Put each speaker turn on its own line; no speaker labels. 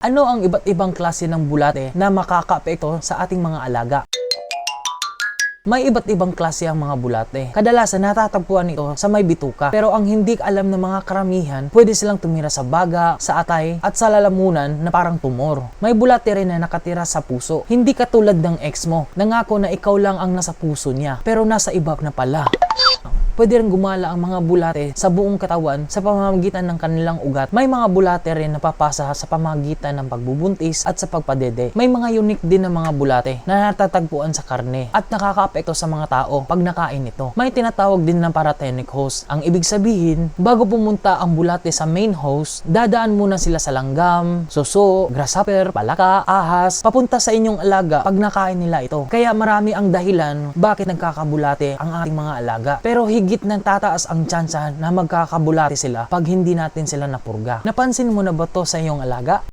Ano ang iba't ibang klase ng bulate na makakaapekto sa ating mga alaga? May iba't ibang klase ang mga bulate. Kadalasan natatagpuan ito sa may bituka. Pero ang hindi alam ng mga karamihan, pwede silang tumira sa baga, sa atay, at sa lalamunan na parang tumor. May bulate rin na nakatira sa puso. Hindi katulad ng ex mo. Nangako na ikaw lang ang nasa puso niya. Pero nasa iba na pala. Pwede rin gumala ang mga bulate sa buong katawan sa pamamagitan ng kanilang ugat. May mga bulate rin na papasa sa pamamagitan ng pagbubuntis at sa pagpadede. May mga unique din na mga bulate na natatagpuan sa karne at nakakaapekto sa mga tao pag nakain ito. May tinatawag din na paratenic host. Ang ibig sabihin, bago pumunta ang bulate sa main host, dadaan muna sila sa langgam, suso, grasshopper, palaka, ahas, papunta sa inyong alaga pag nakain nila ito. Kaya marami ang dahilan bakit nagkakabulate ang ating mga alaga. Pero higit nang tataas ang tsansa na magkakabulate sila pag hindi natin sila napurga. Napansin mo na ba to sa iyong alaga?